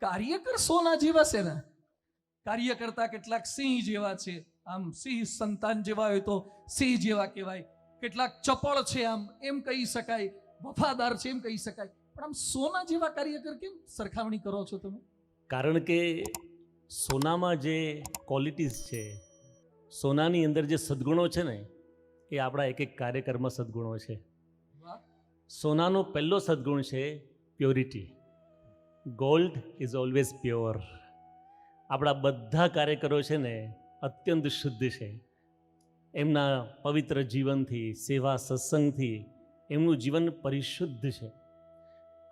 કાર્યકર સોના જેવા છે ને? કાર્યકર્તા કેટલાક સિંહ જેવા છે. આમ સિંહ સંતાન જેવા હોય તો સિંહ જેવા કહેવાય. કેટલાક ચપળ છે આમ એમ કહી શકાય. વફાદાર છે એમ કહી શકાય. પણ આમ સોના જેવા કાર્યકર કેમ સરખામણી કરો છો તમે? કારણ કે સોનામાં જે ક્વોલિટીઝ છે સોનાની અંદર જે સદગુણો છે ને એ આપણા એક એક કાર્યકરમાં સદગુણો છે. સોનાનો પહેલો સદગુણ છે purity gold is always pure આપણા બધા કાર્યકરો છે ને અત્યંત શુદ્ધ છે. એમના પવિત્ર જીવનથી સેવા સત્સંગથી એમનું જીવન પરિશુદ્ધ છે.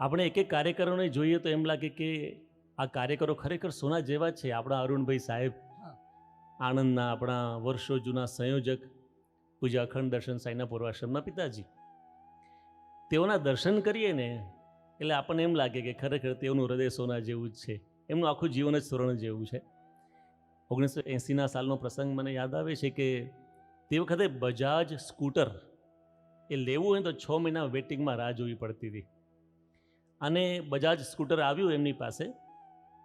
આપણે એક એક કાર્યકરોને જોઈએ તો એમ લાગે કે આ કાર્યકરો ખરેખર સોના જેવા છે. આપણા અરુણભાઈ સાહેબ આણંદના આપણા વર્ષો જૂના સંયોજક પૂજા અખંડ દર્શન સાંઈના પૂર્વાશ્રમના પિતાજી. તેઓના દર્શન કરીએ ને એટલે આપણને એમ લાગે કે ખરેખર તેઓનું હૃદય સોના જેવું જ છે. એમનું આખું જીવન જ સુવર્ણ જેવું છે. ઓગણીસો એંસીના સાલનો પ્રસંગ મને યાદ આવે છે કે તે વખતે બજાજ સ્કૂટર એ લેવું હોય તો છ મહિના વેટિંગમાં રાહ જોવી પડતી હતી. અને બજાજ સ્કૂટર આવ્યું એમની પાસે,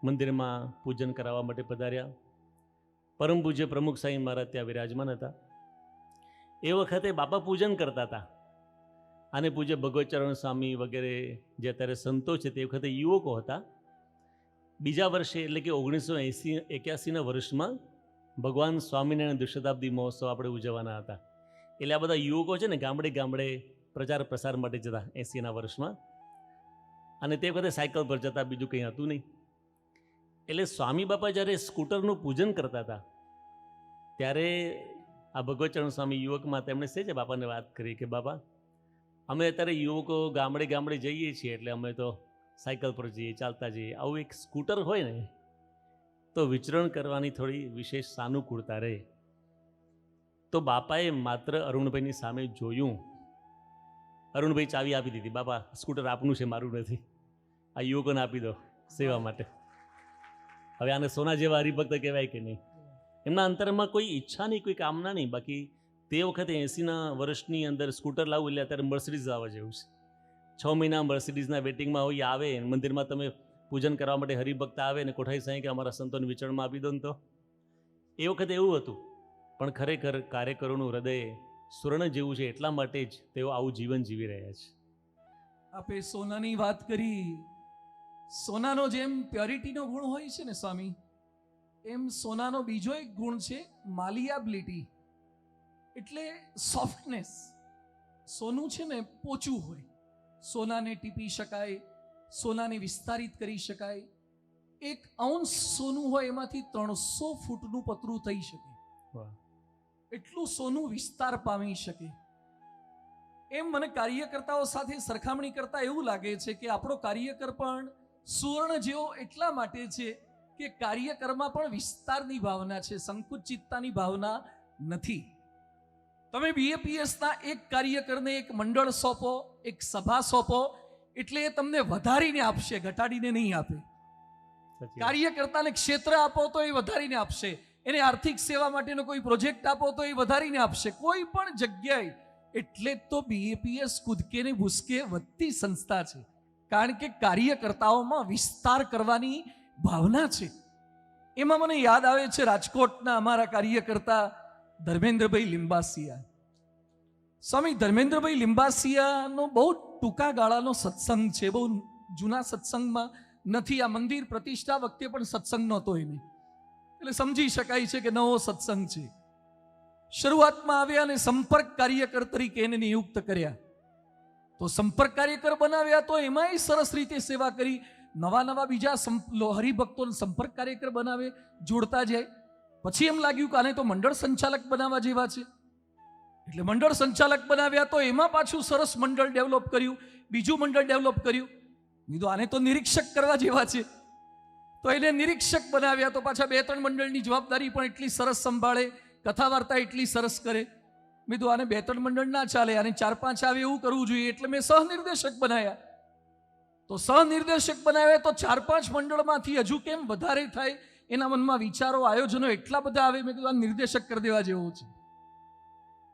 મંદિરમાં પૂજન કરાવવા માટે પધાર્યા. પરમ પૂજ્ય પ્રમુખ સાંઈ મહારાજ ત્યાં વિરાજમાન હતા. એ વખતે બાપા પૂજન કરતા હતા. અને પૂજ્ય ભગવતચરણ સ્વામી વગેરે જે અત્યારે સંતો છે તે વખતે યુવકો હતા. બીજા વર્ષે એટલે કે ઓગણીસો એંસી, એક્યાસીના વર્ષમાં ભગવાન સ્વામિનારાયણ દ્વિશતાબ્દી મહોત્સવ આપણે ઉજવવાના હતા. એટલે આ બધા યુવકો છે ને ગામડે ગામડે પ્રચાર પ્રસાર માટે જતા એંસીના વર્ષમાં. અને તે વખતે સાયકલ પર જતા બીજું કંઈ હતું નહીં. એટલે સ્વામી બાપા જ્યારે સ્કૂટરનું પૂજન કરતા હતા, ત્યારે આ ભગવતચરણ સ્વામી યુવકમાં તેમણે છે જે બાપાને વાત કરી કે, બાપા અમે અત્યારે યુવકો ગામડે ગામડે જઈએ છીએ એટલે અમે તો સાયકલ પર જઈએ, ચાલતા જઈએ. આવું એક સ્કૂટર હોય ને, તો વિચરણ કરવાની થોડી વિશેષ સાનુકૂળતા રહે. તો બાપાએ માત્ર અરુણભાઈની સામે જોયું. અરુણભાઈ ચાવી આપી દીધી. બાપા, સ્કૂટર આપનું છે, મારું નથી. આ યુવકોને આપી દો સેવા માટે. હવે આને સોના જેવા હરિભક્ત કહેવાય કે નહીં? એમના અંતરમાં કોઈ ઈચ્છા નહીં, કોઈ કામના નહીં. બાકી તે વખતે એંસીના વર્ષની અંદર સ્કૂટર લાવવું એટલે અત્યારે મર્સિડીઝ આવવા જેવું છે. છ મહિના મર્સિડીઝના વેટિંગમાં હોય, આવે, મંદિરમાં તમે પૂજન કરવા માટે હરિભક્ત આવે ને કોઠાઈ સાંઈ કે અમારા સંતોને વિચરણમાં આપી દો ને તો. એ વખતે એવું હતું, પણ ખરેખર કાર્યકરોનું હૃદય સુવર્ણ જેવું છે, એટલા માટે જ તેઓ આવું જીવન જીવી રહ્યા છે. આપે સોનાની વાત કરી. સોનાનો જેમ પ્યોરિટીનો ગુણ હોય છે ને સ્વામી, એમ સોનાનો બીજો એક ગુણ છે, માલિયાબિલિટી. એટલે સોફ્ટનેસ સોનું છે ને પોચું હોય. સોનાને ટીપી શકાય સોનાને વિસ્તારિત કરી શકાય. એક અંશ સોનું હોય એમાંથી ત્રણસો ફૂટનું પતરું થઈ શકે. એટલું સોનું વિસ્તાર પામી શકે. એમ મને કાર્યકર્તાઓ સાથે સરખામણી કરતા એવું લાગે છે કે આપણો કાર્યકર પણ સુવર્ણ જેવો એટલા માટે છે કે કાર્યકરમાં પણ વિસ્તારની ભાવના છે સંકુચિતતાની ભાવના નથી. તમે બીએપીએસના એક કાર્યકરને એક મંડળ સોંપો એક સભા સોંપો એટલે એ તમને વધારીને આપશે ઘટાડીને નહીં આપે. કાર્યકર્તાને ક્ષેત્ર આપો તો એ વધારીને આપશે. એને આર્થિક સેવા માટેનો કોઈ પ્રોજેક્ટ આપો તો એ વધારીને આપશે. કોઈ પણ જગ્યાએ. એટલે તો બીએપીએસ કૂદકે ને ભૂસકે વધતી સંસ્થા છે. કારણ કે કાર્યકર્તાઓમાં વિસ્તાર કરવાની ભાવના છે. એમાં મને યાદ આવે છે રાજકોટના અમારા કાર્યકર્તા ધર્મેન્દ્રભાઈ લિંબાસિયા. સ્વામી ધર્મેન્દ્રભાઈ લિંબાસિયાનો બહુ ટૂંકા ગાળાનો સત્સંગ છે. બહુ જૂના સત્સંગમાં નથી. આ મંદિર પ્રતિષ્ઠા વખતે પણ સત્સંગ નહોતો એને. એટલે સમજી શકાય છે કે નવો સત્સંગ છે. શરૂઆતમાં આવ્યા અને સંપર્ક કાર્યકર તરીકે એને નિયુક્ત કર્યા. તો સંપર્ક કાર્યકર બનાવ્યા તો એમાંય સરસ રીતે સેવા કરી. નવા નવા બીજા હરિભક્તોને સંપર્ક કાર્યકર બનાવે, જોડતા જાય. પછી એમ લાગ્યું કે આને તો મંડળ સંચાલક બનાવવા જેવા છે. એટલે મંડળ સંચાલક બનાવ્યા તો એમાં પાછું સરસ મંડળ ડેવલપ કર્યું, બીજું મંડળ ડેવલપ કર્યું. કીધું, આને તો નિરીક્ષક કરવા જેવા છે. તો એને નિરીક્ષક બનાવ્યા તો પાછા બે ત્રણ મંડળની જવાબદારી પણ એટલી સરસ સંભાળે કથા વાર્તા એટલી સરસ કરે. મેં કીધું, આને બે ત્રણ મંડળ ના ચાલે, આને ચાર પાંચ આવે એવું કરવું જોઈએ. એટલે મેં સહનિર્દેશક બનાવ્યા. તો સહનિર્દેશક બનાવ્યા તો ચાર પાંચ મંડળમાંથી હજુ કેમ વધારે થાય એના મનમાં વિચારો, આયોજનો એટલા બધા આવે, મેં કીધું, આ નિર્દેશક કરી દેવા જેવું છે.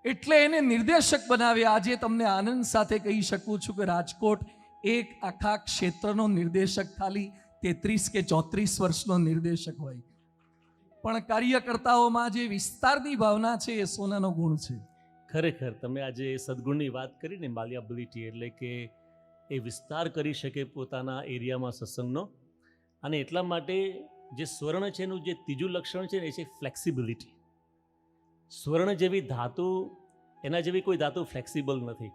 એટલે એને નિર્દેશક બનાવ્યા આજે તમને આનંદ સાથે કહી શકું છું કે રાજકોટ એક આખા ક્ષેત્રનો નિર્દેશક ખાલી તેત્રીસ કે ચોત્રીસ વર્ષનો નિર્દેશક હોય. પણ કાર્યકર્તાઓમાં જે વિસ્તારની ભાવના છે, એ સોનાનો ગુણ છે. ખરેખર, તમે આજે સદગુણની વાત કરીને માલિયાબિલિટી એટલે કે એ વિસ્તાર કરી શકે પોતાના એરિયામાં સત્સંગનો. અને એટલા માટે જે સ્વર્ણ છે એનું જે ત્રીજું લક્ષણ છે ને, એ છે ફ્લેક્સિબિલિટી સ્વર્ણ જેવી ધાતુ, એના જેવી કોઈ ધાતુ ફ્લેક્સિબલ નથી.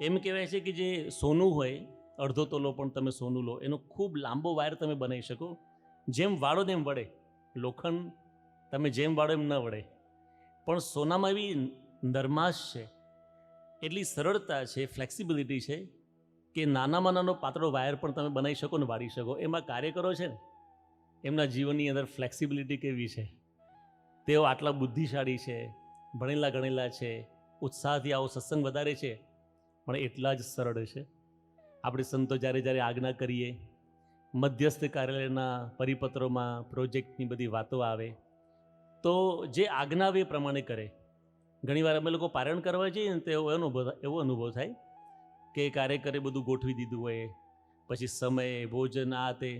એમ કહેવાય છે કે જે સોનું હોય, અડધો તોલો પણ તમે સોનું લો, એનો ખૂબ લાંબો વાયર તમે બનાવી શકો. જેમ વાળો તેમ વળે. લોખંડ તમે જેમ વાળો એમ ન વળે. પણ સોનામાં એવી નરમાશ છે. એટલી સરળતા છે ફ્લેક્સિબિલિટી છે, કે નાનામાં નાનો પાતળો વાયર પણ તમે બનાવી શકો ને વાળી શકો. એમાં કાર્ય કરો છે ને? એમના જીવનની અંદર ફ્લેક્સિબિલિટી કેવી છે? તેઓ આટલા બુદ્ધિશાળી છે, ભણેલા ગણેલા છે, ઉત્સાહથી આવો સત્સંગ વધારે છે, પણ એટલા જ સરળ છે. આપણે સંતો જ્યારે જ્યારે આજ્ઞા કરીએ, મધ્યસ્થ કાર્યાલયના પરિપત્રોમાં પ્રોજેક્ટની બધી વાતો આવે, તો જે આજ્ઞા આવે એ પ્રમાણે કરે. ઘણીવાર અમે લોકો પારણ કરવા જઈએ ને તો એવો અનુભવ એવો અનુભવ થાય કે કાર્યકરે બધું ગોઠવી દીધું હોય, પછી સમય, ભોજન, આ તે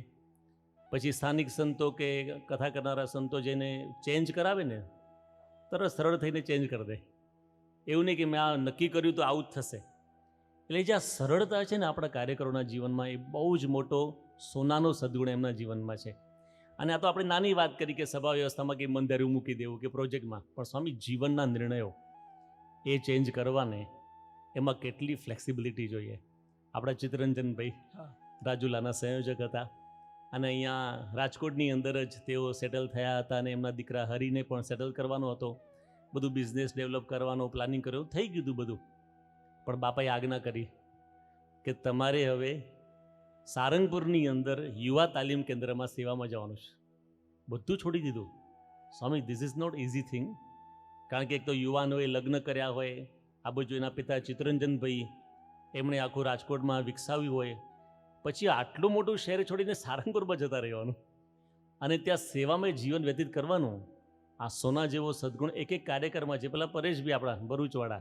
પછી સ્થાનિક સંતો કે કથા કરનારા સંતો જેને ચેન્જ કરાવે ને તરત સરળ થઈને ચેન્જ કરી દે. એવું નહીં કે મેં આ નક્કી કર્યું તો આવું જ થશે. એટલે જે આ સરળતા છે ને આપણા કાર્યકરોના જીવનમાં એ બહુ જ મોટો સોનાનો સદગુણ એમના જીવનમાં છે. અને આ તો આપણે નાની વાત કરી કે સભા વ્યવસ્થામાં કે મંદિરું મૂકી દેવું કે પ્રોજેક્ટમાં પણ સ્વામી જીવનના નિર્ણયો એ ચેન્જ કરવાને એમાં કેટલી ફ્લેક્સિબિલિટી જોઈએ. આપણા ચિત્તરંજનભાઈ. રાજુલાના સંયોજક હતા. અને અહીંયા રાજકોટની અંદર જ તેઓ સેટલ થયા હતા અને એમના દીકરા હરીને પણ સેટલ કરવાનો હતો. બધું બિઝનેસ ડેવલપ કરવાનો પ્લાનિંગ કર્યો, થઈ ગયું બધું. પણ બાપાએ આજ્ઞા કરી કે તમારે હવે સારંગપુરની અંદર યુવા તાલીમ કેન્દ્રમાં સેવામાં જવાનું છે. બધું છોડી દીધું. Swami this is not easy thing કારણ કે એક તો યુવાનોએ લગ્ન કર્યા હોય, આ બાજુ એના પિતા ચિત્તરંજનભાઈ એમણે આખું રાજકોટમાં વિકસાવ્યું હોય પછી આટલું મોટું શહેર છોડીને સારંગપુરમાં જતા રહેવાનું. અને ત્યાં સેવામય જીવન વ્યતીત કરવાનું, આ સોના જેવો સદગુણ એક એક કાર્યક્રમમાં છે. પેલા પરેશભાઈ આપણા ભરૂચવાળા,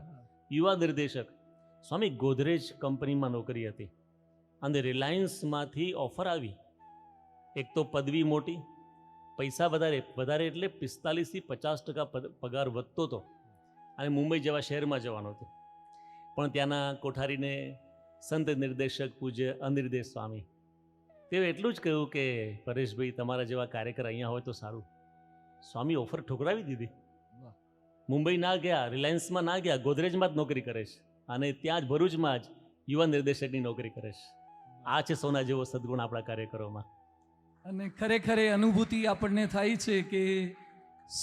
યુવા નિર્દેશક. સ્વામી ગોદરેજ કંપનીમાં નોકરી હતી. અને રિલાયન્સમાંથી ઓફર આવી. એક તો પદવી મોટી, પૈસા વધારે વધારે એટલે પિસ્તાલીસથી પચાસ ટકા પગાર વધતો હતો. અને મુંબઈ જેવા શહેરમાં જવાનો હતો. પણ ત્યાંના કોઠારીને સંત નિર્દેશક પૂજ્ય અનિર્દેશ સ્વામી. તેઓ એટલું જ કહ્યું કે પરેશભાઈ તમારા જેવા કાર્યકર અહીંયા હોય તો સારું. સ્વામી ઓફર ઠુકરાવી દીધી. મુંબઈ ના ગયા રિલાયન્સમાં ના ગયા ગોદરેજમાં જ નોકરી કરે છે. અને ત્યાં જ ભરૂચમાં જ યુવા નિર્દેશકની નોકરી કરે છે. આ છે સોના જેવો સદગુણ આપણા કાર્યકરોમાં. અને ખરેખર એ અનુભૂતિ આપણને થાય છે કે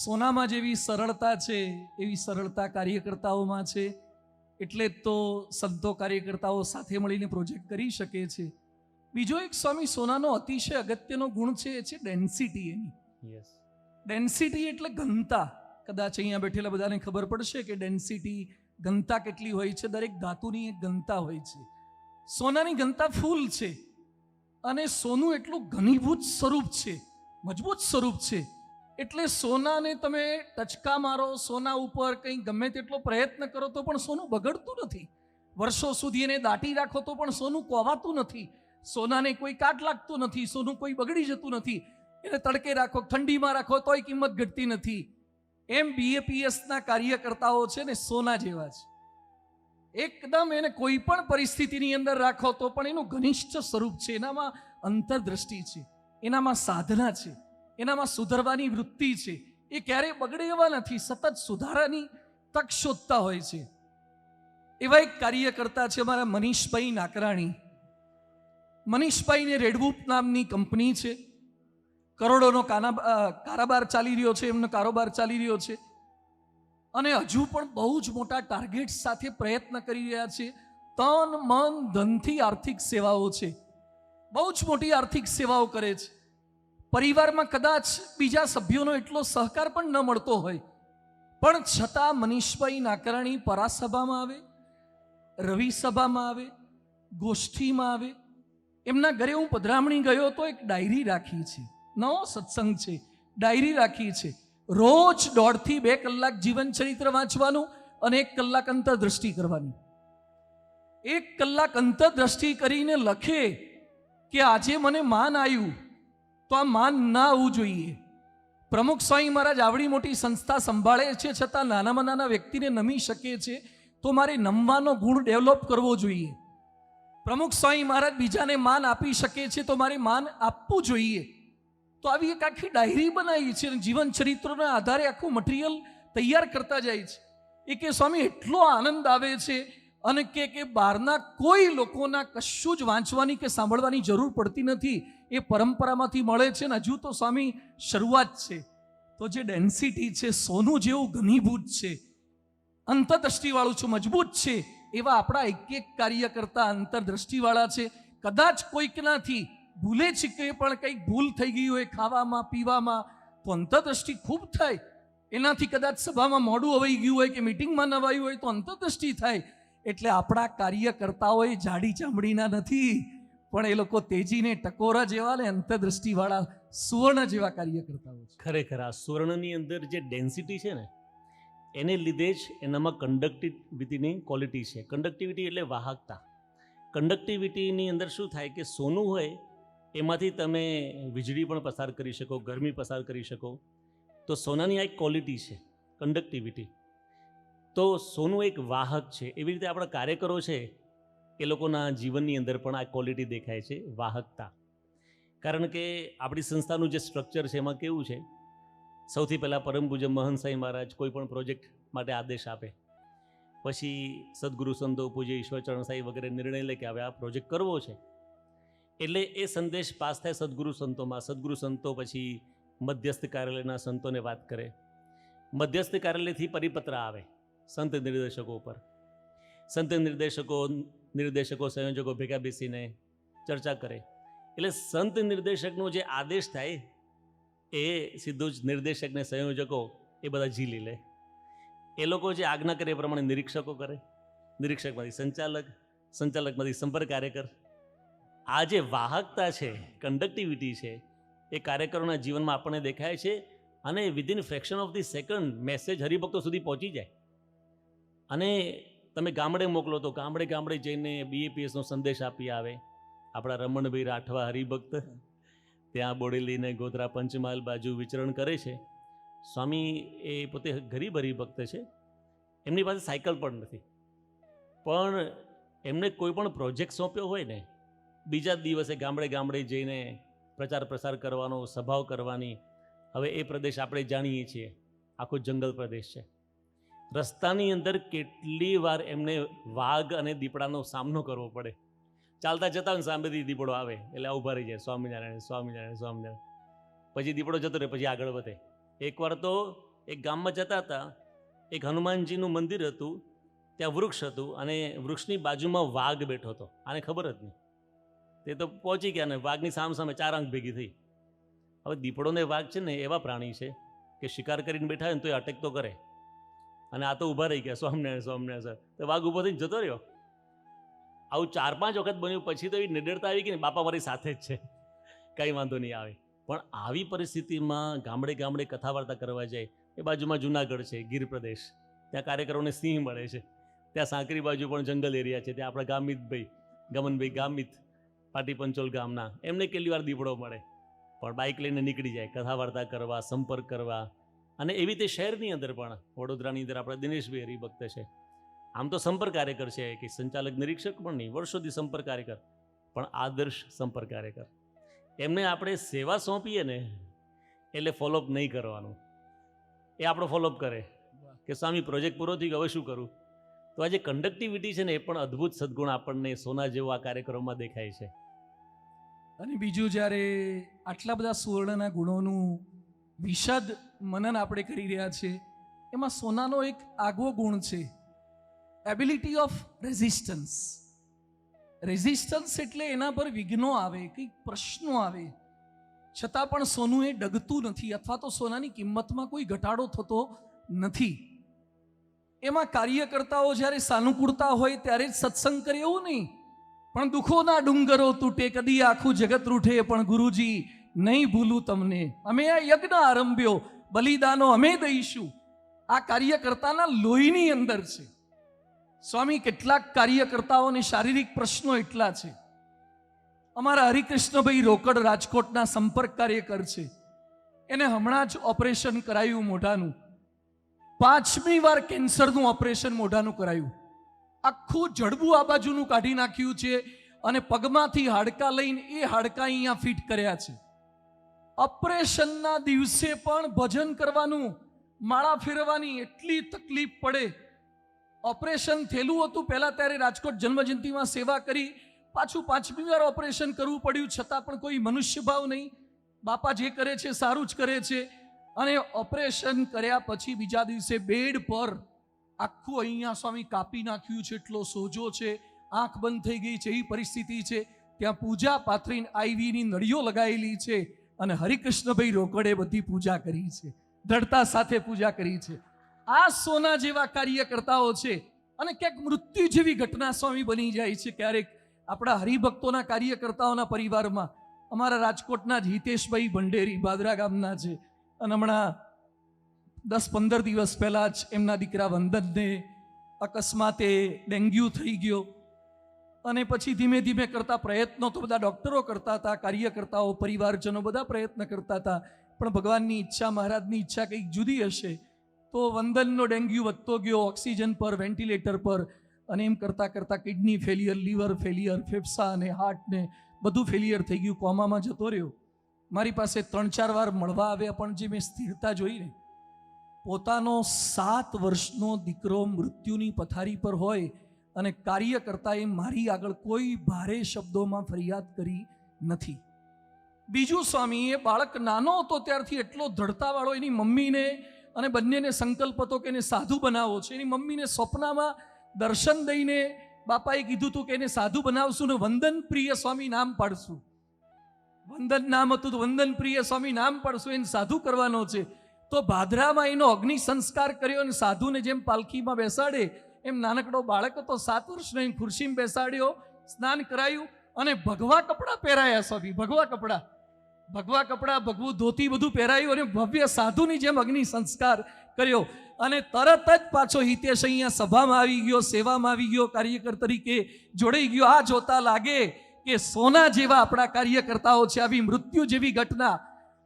સોનામાં જેવી સરળતા છે એવી સરળતા કાર્યકર્તાઓમાં છે. એટલે જ તો સંતો કાર્યકર્તાઓ સાથે મળીને પ્રોજેક્ટ કરી શકે છે. બીજો એક સ્વામી સોનાનો અતિશય અગત્યનો ગુણ છે એ છે ડેન્સિટી એની. યસ ડેન્સિટી એટલે ઘનતા. કદાચ અહીંયા બેઠેલા બધાને ખબર પડશે કે ડેન્સિટી ઘનતા કેટલી હોય છે દરેક ધાતુની એક ઘનતા હોય છે. સોનાની ઘનતા ફૂલ છે. અને સોનું એટલું ઘનીભૂત સ્વરૂપ છે મજબૂત સ્વરૂપ છે એટલે સોનાને તમે ટચકા મારો, સોના ઉપર કંઈ ગમે તેટલો પ્રયત્ન કરો તો પણ સોનું બગડતું નથી. વર્ષો સુધી એને દાટી રાખો તો પણ સોનું કોવાતું નથી. સોનાને કોઈ કાટ લાગતું નથી, સોનું કોઈ બગડી જતું નથી. એને તડકે રાખો, ઠંડીમાં રાખો, તોય કિંમત ઘટતી નથી. એમ બીએપીએસના કાર્યકર્તાઓ છે ને સોના જેવા છે એકદમ એને કોઈ પણ પરિસ્થિતિની અંદર રાખો તો પણ એનું ઘનિષ્ઠ સ્વરૂપ છે. એનામાં અંતરદ્રષ્ટિ છે. એનામાં સાધના છે. એનામાં સુધરવાની વૃત્તિ છે. એ ક્યારેય બગડે એવા નથી, સતત સુધારાની તક શોધતા હોય છે. એવા એક કાર્યકર્તા છે અમારા મનીષભાઈ નાકરાણી. મનીષભાઈને રેડવુપ નામની કંપની છે. કરોડોનો કાના કારોબાર ચાલી રહ્યો છે, એમનો કારોબાર ચાલી રહ્યો છે. અને હજુ પણ બહુ જ મોટા ટાર્ગેટ સાથે પ્રયત્ન કરી રહ્યા છે. તન, મન, ધનથી આર્થિક સેવાઓ છે. બહુ જ મોટી આર્થિક સેવાઓ કરે છે. પરિવારમાં કદાચ બીજા સભ્યોનો એટલો સહકાર પણ ન મળતો હોય. પણ છતાં મનીષભાઈ નાકરાણી પરાસભામાં આવે, રવિ સભામાં આવે, ગોષ્ઠીમાં આવે. એમના ઘરે હું પધરામણી ગયો તો એક ડાયરી રાખી છે. નવો સત્સંગ છે. ડાયરી રાખી છે. રોજ દોઢથી બે કલાક જીવન ચરિત્ર વાંચવાનું અને એક કલાક અંતરદ્રષ્ટિ કરવાની. એક કલાક અંતરદ્રષ્ટિ કરીને લખે કે આજે મને માન આવ્યું. તો આ માન ના આવવું જોઈએ. પ્રમુખ સ્વામી મહારાજ આવડી મોટી સંસ્થા સંભાળે છે, છતાં નાનામાં નાના વ્યક્તિને નમી શકે છે, તો મારે નમવાનો ગુણ ડેવલપ કરવો જોઈએ. પ્રમુખ સ્વામી મહારાજ બીજાને માન આપી શકે છે, તો મારે માન આપવું જોઈએ. તો આવી એક આખી ડાયરી બનાવી છે અને જીવન ચરિત્રના આધારે આખું મટીરિયલ તૈયાર કરતા જાય છે. એ કે સ્વામી, એટલો આનંદ આવે છે અને કે કે બહારના કોઈ લોકોના કશું જ વાંચવાની કે સાંભળવાની જરૂર પડતી નથી, એ પરંપરામાંથી મળે છે ને હજુ તો સ્વામી શરૂઆત છે. તો જે ડેન્સિટી છે, સોનું જેવું ઘનીભૂત છે, અંતરદ્રષ્ટિવાળું છે, મજબૂત છે, એવા આપણા એક એક કાર્ય કરતા અંતરદ્રષ્ટિવાળા છે. કદાચ કોઈકનાથી ભૂલે છે કે પણ કંઈક ભૂલ થઈ ગઈ હોય ખાવામાં, પીવામાં, તો અંતરદ્રષ્ટિ ખૂબ થાય. એનાથી કદાચ સભામાં મોડું અવાઈ ગયું હોય કે મિટિંગમાં નવાયું હોય તો અંતરદ્રષ્ટિ થાય. એટલે આપણા કાર્યકર્તાઓ એ જાડી ચામડીના નથી, પણ એ લોકો તેજીને ટકોરા જેવા ને અંતર્દૃષ્ટિવાળા સુવર્ણ જેવા કાર્યકર્તાઓ છે. ખરેખર આ સુવર્ણની અંદર જે ડેન્સિટી છે ને, એને લીધે જ એનામાં કંડક્ટિવિટીની ક્વોલિટી છે. કંડક્ટિવિટી એટલે વાહકતા. કંડક્ટિવિટીની અંદર શું થાય કે સોનું હોય, એમાંથી તમે વીજળી પણ પસાર કરી શકો, ગરમી પસાર કરી શકો. તો સોનાની આ એક ક્વોલિટી છે કંડક્ટિવિટી તો સોનું એક વાહક છે. એવી રીતે આપણા કાર્યકરો છે, એ લોકોના જીવનની અંદર પણ આ ક્વોલિટી દેખાય છે, વાહકતા. કારણ કે આપણી સંસ્થાનું જે સ્ટ્રક્ચર છે, એમાં કેવું છે? સૌથી પહેલાં પરમ પૂજ્ય મહંત સાંઈ મહારાજ કોઈ પણ પ્રોજેક્ટ માટે આદેશ આપે. પછી સદગુરુ સંતો, પૂજ્ય ઈશ્વરચરણ સાંઈ વગેરે નિર્ણય લે કે હવે આ પ્રોજેક્ટ કરવો છે. એટલે એ સંદેશ પાસ થાય સદગુરુ સંતોમાં. સદગુરુ સંતો પછી મધ્યસ્થ કાર્યાલયના સંતોને વાત કરે. મધ્યસ્થ કાર્યાલયથી પરિપત્ર આવે. સંત નિર્દેશકો ઉપર. સંત નિર્દેશકો નિર્દેશકો, સંયોજકો ભેગા બેસીને ચર્ચા કરે. એટલે સંત નિર્દેશકનો જે આદેશ થાય, એ સીધું જ નિર્દેશકને સંયોજકો એ બધા ઝીલી લે. એ લોકો જે આજ્ઞા કરે એ પ્રમાણે નિરીક્ષકો કરે. નિરીક્ષકમાંથી સંચાલક, સંચાલકમાંથી સંપર્ક કાર્યકર. આ જે વાહકતા છે કંડક્ટિવિટી છે, એ કાર્યકરોના જીવનમાં આપણને દેખાય છે અને within fraction of the second message હરિભક્તો સુધી પહોંચી જાય. અને તમે ગામડે મોકલો તો ગામડે ગામડે જઈને બીએપીએસનો સંદેશ આપી આવે. આપણા રમણભાઈ રાઠવા હરિભક્ત ત્યાં બોડેલીને ગોધરા પંચમહાલ બાજુ વિચરણ કરે છે. સ્વામી એ પોતે ગરીબ હરિભક્ત છે. એમની પાસે સાયકલ પણ નથી. પણ એમને કોઈ પણ પ્રોજેક્ટ સોંપ્યો હોય ને, બીજા દિવસે ગામડે ગામડે જઈને પ્રચાર પ્રસાર કરવાનો, સભાઓ કરવાની, હવે એ પ્રદેશ આપણે જાણીએ છીએ. આખો જંગલ પ્રદેશ છે. રસ્તાની અંદર કેટલી વાર એમને વાઘ અને દીપડાનો સામનો કરવો પડે. ચાલતા જતા હોય સામેથી દીપડો આવે, એટલે ઊભા રહી જાય, સ્વામિનારાયણ સ્વામિનારાયણ સ્વામિનારાયણ. પછી દીપડો જતો રહે, પછી આગળ વધે. એકવાર તો એક ગામમાં જતા હતા, એક હનુમાનજીનું મંદિર હતું, ત્યાં વૃક્ષ હતું, અને વૃક્ષની બાજુમાં વાઘ બેઠો હતો. આને ખબર જ નહીં. તે તો પહોંચી ગયા ને, વાઘની સામ સામે ચાર આંખ ભેગી થઈ. હવે દીપડોને વાઘ છે ને એવા પ્રાણી છે કે શિકાર કરીને બેઠા હોય ને તો એ અટેક તો કરે. અને આ તો ઊભા રહી ગયા સ્વામિનારાયણ સ્વામિનારાયણ સર. તો વાઘ ઊભો થઈને જતો રહ્યો. આવું ચાર પાંચ વખત બન્યું, પછી તો એવી નિડરતા આવી ગઈ ને બાપા મારી સાથે જ છે. કંઈ વાંધો નહીં આવે. પણ આવી પરિસ્થિતિમાં ગામડે ગામડે કથા વાર્તા કરવા જાય, એ બાજુમાં જુનાગઢ છે, ગીર પ્રદેશ. ત્યાં કાર્યકરોને સિંહ મળે છે. ત્યાં સાંકરી બાજુ પણ જંગલ એરિયા છે. ત્યાં આપણા ગામિતભાઈ ગમનભાઈ ગામિત પાટી પંચોલ ગામના. એમને કેટલી વાર દીપડો મળે. પણ બાઇક લઈને નીકળી જાય. કથા વાર્તા કરવા, સંપર્ક કરવા અને એવી રીતે શહેરની અંદર પણ વડોદરાની અંદર આપણા દિનેશભાઈ હરિભક્ત છે. આમ તો સંપર્ક કાર્યકર છે કે સંચાલક નિરીક્ષક પણ નહીં, વર્ષોથી સંપર્ક કાર્યકર, પણ આદર્શ સંપર્ક કાર્યકર. એમને આપણે સેવા સોંપીએ ને એટલે ફોલોઅપ નહીં કરવાનું. એ આપણો ફોલોઅપ કરે કે સ્વામી પ્રોજેક્ટ પૂરો થઈ ગયો હવે શું કરું? તો આ જે કંડક્ટિવિટી છે ને એ પણ અદ્ભુત સદગુણ આપણને સોના જેવો આ કાર્યક્રમમાં દેખાય છે. અને બીજું જ્યારે આટલા બધા સુવર્ણના ગુણોનું વિશદ મનન આપણે કરી રહ્યા છીએ એમાં સોનાનો એક આગવો ગુણ છે. એબિલિટી ઓફ રેઝિસ્ટન્સ રેઝિસ્ટન્સ એટલે એના પર વિઘ્નો આવે, કંઈક પ્રશ્નો આવે. છતાં પણ સોનું એ ડગતું નથી, અથવા તો સોનાની કિંમતમાં કોઈ ઘટાડો થતો નથી. એમાં કાર્યકર્તાઓ જ્યારે સાનુકૂળતા હોય ત્યારે જ સત્સંગ કરે એવું નહીં. પણ દુઃખોના ડુંગરો તૂટે, કદી આખું જગત રૂઠે, પણ ગુરુજી નહીં ભૂલું તમને. અમે આ યજ્ઞ આરંભ્યો. બલિદાનો અમે દઈશું. આ કાર્યકર્તાના લોહીની અંદર છે. સ્વામી, કેટલાક કાર્યકર્તાઓને શારીરિક પ્રશ્નો એટલા છે. અમારા હરિકૃષ્ણભાઈ રોકડ રાજકોટના સંપર્ક કાર્યકર છે. એને હમણાં જ ઓપરેશન કરાયું મોઢાનું. પાંચમી વાર કેન્સરનું ઓપરેશન મોઢાનું કરાયું. આખું જડબું આ બાજુનું કાઢી નાખ્યું છે અને પગમાંથી હાડકા લઈને એ હાડકા અહીંયા ફિટ કર્યા છે. ઓપરેશનના દિવસે પણ ભજન કરવાનું, માળા ફેરવાની એટલી તકલીફ પડે. ઓપરેશન થયેલું હતું પહેલાં ત્યારે રાજકોટ જન્મજયંતિમાં સેવા કરી, પાછું પાંચમી વાર ઓપરેશન કરવું પડ્યું, છતાં પણ કોઈ મનુષ્યભાવ નહીં. બાપા જે કરે છે સારું જ કરે છે. અને ઓપરેશન કર્યા પછી બીજા દિવસે બેડ પર આખું અહીંયા સ્વામી કાપી નાખ્યું છે, એટલો સોજો છે, આંખ બંધ થઈ ગઈ છે, એવી પરિસ્થિતિ છે. ત્યાં પૂજા પાથરીને આઈવીની નળીઓ લગાવેલી છે. અને હરિકૃષ્ણભાઈ રોકડે બધી પૂજા કરી છે, દ્રઢતા સાથે પૂજા કરી છે. આ સોના જેવા કાર્યકર્તાઓ છે અને ક્યાંક મૃત્યુ જેવી ઘટના સ્વામી બની જાય છે ક્યારેક આપણા હરિભક્તોના કાર્યકર્તાઓના પરિવારમાં. અમારા રાજકોટના જ હિતેશભાઈ ભંડેરી બાદરા ગામના છે અને હમણાં દસ પંદર દિવસ પહેલાં જ એમના દીકરા વંદનને અકસ્માતે ડેન્ગ્યુ થઈ ગયો. અને પછી ધીમે ધીમે કરતા પ્રયત્નો તો બધા ડૉક્ટરો કરતા હતા, કાર્યકર્તાઓ, પરિવારજનો બધા પ્રયત્ન કરતા હતા. પણ ભગવાનની ઈચ્છા, મહારાજની ઈચ્છા કંઈક જુદી હશે તો વંદનનો ડેન્ગ્યુ વધતો ગયો, ઓક્સિજન પર, વેન્ટિલેટર પર અને એમ કરતાં કરતાં કિડની ફેલિયર, લીવર ફેલિયર, ફેફસા અને હાર્ટને બધું ફેલિયર થઈ ગયું, કોમામાં જતો રહ્યો. મારી પાસે ત્રણ ચાર વાર મળવા આવ્યા, પણ જે મેં સ્થિરતા જોઈને પોતાનો સાત વર્ષનો દીકરો મૃત્યુની પથારી પર હોય અને કાર્યકર્તાએ મારી આગળ કોઈ ભારે શબ્દોમાં ફરિયાદ કરી નથી. બીજું સ્વામી એ બાળક નાનો હતો ત્યારથી એટલો દ્રઢતાવાળો એની મમ્મીને અને બંનેને સંકલ્પ હતો કે એને સાધુ બનાવો છે. એની મમ્મીને સ્વપ્નમાં દર્શન દઈને બાપાએ કીધું હતું કે એને સાધુ બનાવશું ને વંદન પ્રિય સ્વામી નામ પાડશું. વંદન નામ હતું તો વંદન પ્રિય સ્વામી નામ પાડશું, એને સાધુ કરવાનો છે. તો ભાદરામાં એનો અગ્નિ સંસ્કાર કર્યો અને સાધુને જેમ પાલખીમાં બેસાડે એમ નાનકડો બાળક હતો, સાત વર્ષનો એમ ખુરશીમાં બેસાડ્યો, સ્નાન કરાયું અને ભગવા કપડાં પહેરાયા સ્વામી ભગવા કપડાં. ભગવા કપડાં, ભગવું ધોતી બધું પહેરાયું અને ભવ્ય સાધુની જેમ અગ્નિ સંસ્કાર કર્યો. અને તરત જ પાછો હિતેશ અહીંયા સભામાં આવી ગયો, સેવામાં આવી ગયો, કાર્યકર તરીકે જોડાઈ ગયો. આ જોતા લાગે કે સોના જેવા આપણા કાર્યકર્તાઓ છે, આવી મૃત્યુ જેવી ઘટના.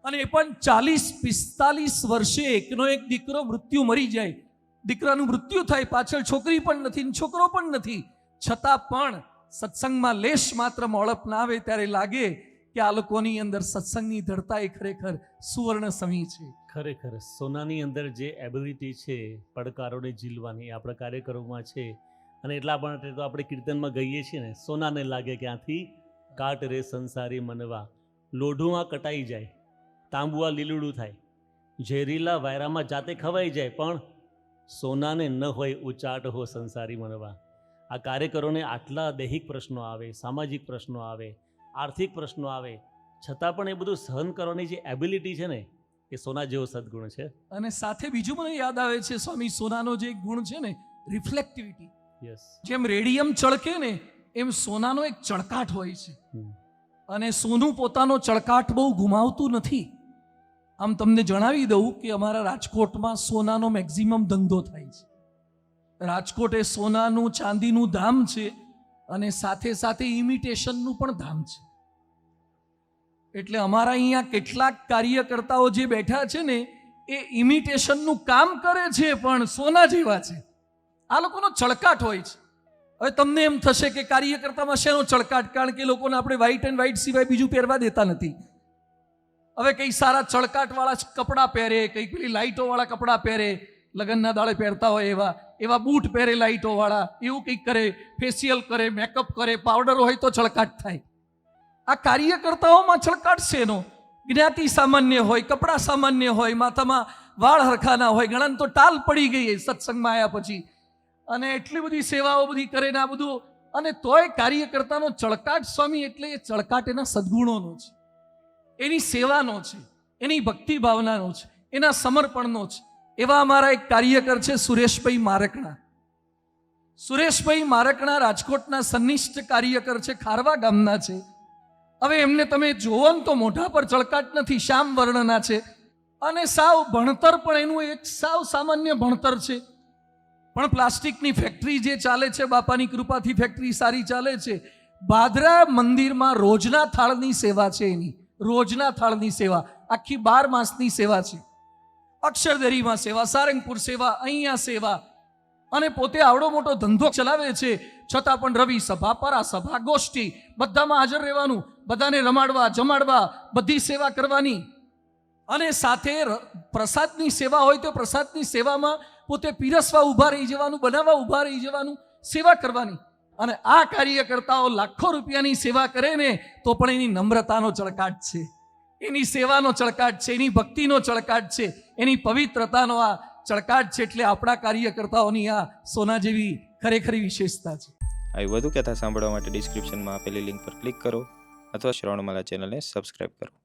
અને એ પણ ચાલીસ પિસ્તાલીસ વર્ષે એકનો એક દીકરો મૃત્યુ મરી જાય. દીકરાનું મૃત્યુ થાય, પાછળ છોકરી પણ નથી છોકરો પણ નથી. છતાં પણ સત્સંગમાં લેશ માત્ર મોળપ ના આવે ત્યારે લાગે કે આ લોકોની અંદર સત્સંગની ધરતા એ ખરેખર સુવર્ણ સમી છે. ખરેખર સોનાની અંદર જે એબિલિટી છે, પડકારોને ઝીલવાની આપણા કાર્યક્રમોમાં છે. અને એટલા માટે તો આપણે કીર્તનમાં ગઈએ છીએ ને, સોનાને લાગે ક્યાંથી? કાટ રે સંસારી મનવા. લોઢુમાં કટાઈ જાય, તાંબુઆ લીલુડું થાય. ઝેરીલા વાયરામાં જાતે ખવાઈ જાય, પણ સોનાને ન હોય ઉચાટ હો સંસારી મનવા. આ કાર્યકરોને આટલા દૈહિક પ્રશ્નો આવે સામાજિક પ્રશ્નો આવે આર્થિક પ્રશ્નો આવે છતાં પણ એ બધું સહન કરવાની જે એબિલિટી છે ને એ સોના જેવો સદગુણ છે. અને સાથે બીજું મને યાદ આવે છે સ્વામી સોનાનો જે ગુણ છે ને રિફ્લેક્ટિવિટી યસ જેમ રેડિયમ ચળકે ને એમ સોનાનો એક ચળકાટ હોય છે. અને સોનું પોતાનો ચળકાટ બહુ ગુમાવતું નથી. આમ તમને જણાવી દઉં કે અમારા રાજકોટમાં સોનાનો મેક્ઝિમમ ધંધો થાય છે. રાજકોટ એ સોનાનું, ચાંદીનું ધામ છે અને સાથે સાથે ઇમિટેશનનું પણ ધામ છે. એટલે અમારા અહીંયા કેટલાક કાર્યકર્તાઓ જે બેઠા છે ને, એ ઇમિટેશનનું કામ કરે છે પણ સોના જેવા છે. આ લોકોનો ચળકાટ હોય છે. હવે તમને એમ થશે કે કાર્યકર્તામાં શેનો ચળકાટ? કારણ કે લોકોને આપણે વ્હાઈટ એન્ડ વ્હાઈટ સિવાય બીજું પહેરવા દેતા નથી. હવે કંઈ સારા ચળકાટવાળા કપડાં પહેરે, કંઈ પેલી લાઇટોવાળા કપડાં પહેરે, લગ્નના દાડે પહેરતા હોય એવા એવા બૂટ પહેરે લાઇટોવાળા, એવું કંઈક કરે, ફેશિયલ કરે, મેકઅપ કરે, પાવડર હોય તો ચળકાટ થાય. આ કાર્યકર્તાઓમાં ચળકાટ છે એનો જ્ઞાતિ સામાન્ય હોય, કપડાં સામાન્ય હોય, માથામાં વાળ હરખાના હોય ઘણાને તો ટાલ પડી ગઈ સત્સંગમાં આવ્યા પછી. અને એટલી બધી સેવાઓ બધી કરે ને આ બધું. અને તોય કાર્યકર્તાનો ચળકાટ સ્વામી એટલે એ ચળકાટ એના સદગુણોનો છે. એની સેવાનો છે, એની ભક્તિ ભાવનાનો છે, એના સમર્પણનો છે. એવા અમારા એક કાર્યકર છે સુરેશભાઈ મારકણા. સુરેશભાઈ મારકણા રાજકોટના સંનિષ્ઠ કાર્યકર છે, ખારવા ગામના છે. હવે એમને તમે જોવો ને તો મોઢા પર ચળકાટ નથી, શ્યામ વર્ણના છે. અને સાવ ભણતર પણ એનું એક સાવ સામાન્ય ભણતર છે. પણ પ્લાસ્ટિકની ફેક્ટરી જે ચાલે છે, બાપાની કૃપાથી ફેક્ટરી સારી ચાલે છે. ભાદરા મંદિરમાં રોજના થાળની સેવા છે એની. રોજના થાળની સેવા, આખી બાર માસની સેવા છે. અક્ષરધરીમાં સેવા, સારંગપુર સેવા, અહીંયા સેવા. અને પોતે આવડો મોટો ધંધો ચલાવે છે, છતાં પણ રવિ સભા પરા સભા ગોષ્ઠી, બધામાં હાજર રહેવાનું, બધાને રમાડવા, જમાડવા, બધી સેવા કરવાની. અને સાથે પ્રસાદની સેવા હોય તો પ્રસાદની સેવામાં પોતે પીરસવા ઊભા રહી જવાનું, બનાવવા ઊભા રહી જવાનું, સેવા કરવાની. અને આ કાર્યકર્તાઓ લાખો રૂપિયાની સેવા કરે ને, તો પણ એની નમ્રતાનો ચળકાટ છે. એની સેવાનો ચળકાટ છે, એની ભક્તિનો ચળકાટ છે, એની પવિત્રતાનો આ ચળકાટ છે એટલે આપણા કાર્યકર્તાઓની આ સોના જેવી ખરેખરી વિશેષતા છે. આવી વધુ કથા સાંભળવા માટે ડિસ્ક્રિપ્શનમાં આપેલી લિંક પર ક્લિક કરો અથવા શ્રવણમાલા ચેનલને સબસ્ક્રાઇબ કરો.